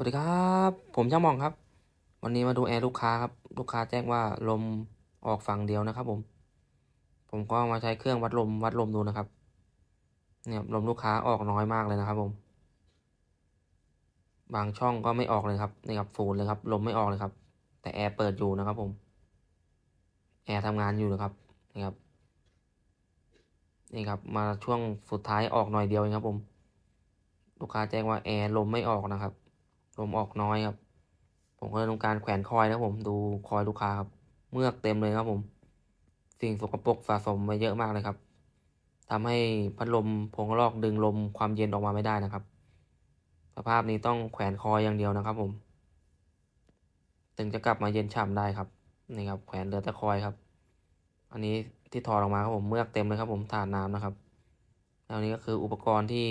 วัสดีครับ ผมช่างมองครับ วันนี้มาดูแอร์ลูกค้าครับ ลูกค้าแจ้งว่าลมออกฝั่งเดียวนะครับ ผม ผมก็มาใช้เครื่องวัดลมวัดลมดูนะครับ เนี่ยลมลูกค้าออกน้อยมากเลยนะครับ ผม บางช่องก็ไม่ออกเลยครับนี่ครับฟูนเลยครับ ลมไม่ออกเลยครับ แต่แอร์เปิดอยู่นะครับ ผม แอร์ทำงานอยู่นะครับนี่ครับ นี่ครับ มาช่วงสุดท้ายออกหน่อยเดียวเองครับ ผม ลูกค้าแจ้งว่าแอร์ลมไม่ออกนะครับ ลมออกน้อยครับ ผมก็เลยทำการแขวนคอยนะผมดูคอยลูกค้าครับ เมือกเต็มเลยครับผม สิ่งสกปรกสะสมมาเยอะมากเลยครับทำให้พัดลมพงลอกดึงลมความเย็นออกมาไม่ได้นะครับ สภาพนี้ต้องแขวนคอยอย่างเดียวนะครับ ผม ถึงจะกลับมาเย็นฉ่ำได้ครับนี่ครับ แขวนเหลือแต่คอยครับ อันนี้ที่ถอดออกมาครับผมเมือกเต็มเลยครับ ผมถาดน้ำนะครับแล้วนี้ก็คืออุปกรณ์ที่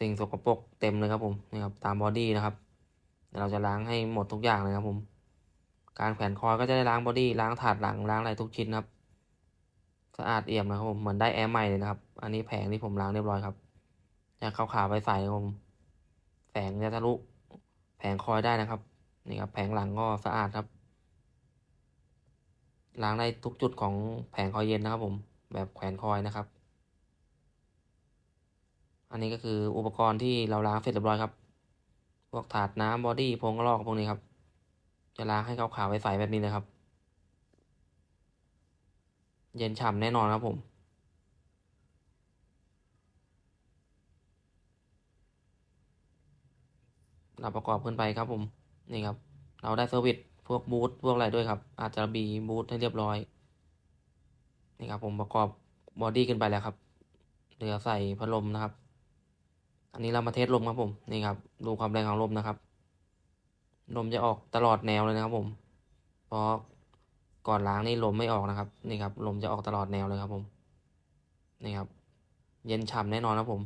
สิ่งสกปรกเต็มเลยครับผมนี่ครับตามบอดี้นะครับเราจะล้างให้หมดทุกอย่างเลยครับผม การแขวนคอยก็จะได้ล้างบอดี้ล้างถาดหลังล้างอะไรทุกชิ้นครับสะอาดเอี่ยมนะครับผมเหมือนได้แอร์ใหม่เลยนะครับ อันนี้แผงที่ผมล้างเรียบร้อยครับจะขาวๆไปใส่ครับผมแผงจะทะลุแผงคอยได้นะครับนี่ครับแผงหลังก็สะอาดครับล้างได้ทุกจุดของแผงคอยเย็นนะครับผม แบบแขวนคอยนะครับ อันนี้ก็คืออุปกรณ์ที่เราล้างเสร็จเรียบร้อยครับ พวกถาดน้ำบอดี้พงกระลอกพวกนี้ครับ จะล้างให้ขาวๆใสแบบนี้เลยครับ เย็นฉ่ำแน่นอนครับผมเราประกอบขึ้นไปครับผมนี่ครับ เราได้เซอร์วิสพวกบูทพวกอะไรด้วยครับ อาจจะบีบูทให้เรียบร้อย นี่ครับผมประกอบบอดี้ขึ้นไปแล้วครับเหลือใส่พัดลมนะครับ อันนี้เรามาเทสลมครับผมนี่ครับ ดูความแรงของลมนะครับลมจะออกตลอดแนวเลยนะครับ ผมเพราะก่อนล้างนี่ลมไม่ออกนะครับ นี่ครับลมจะออกตลอดแนวเลยครับผมนี่ครับ เย็นฉ่ำแน่นอนครับผม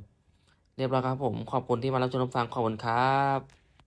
เรียบร้อยครับผมขอบคุณที่มารับชมรับฟังขอบคุณครับ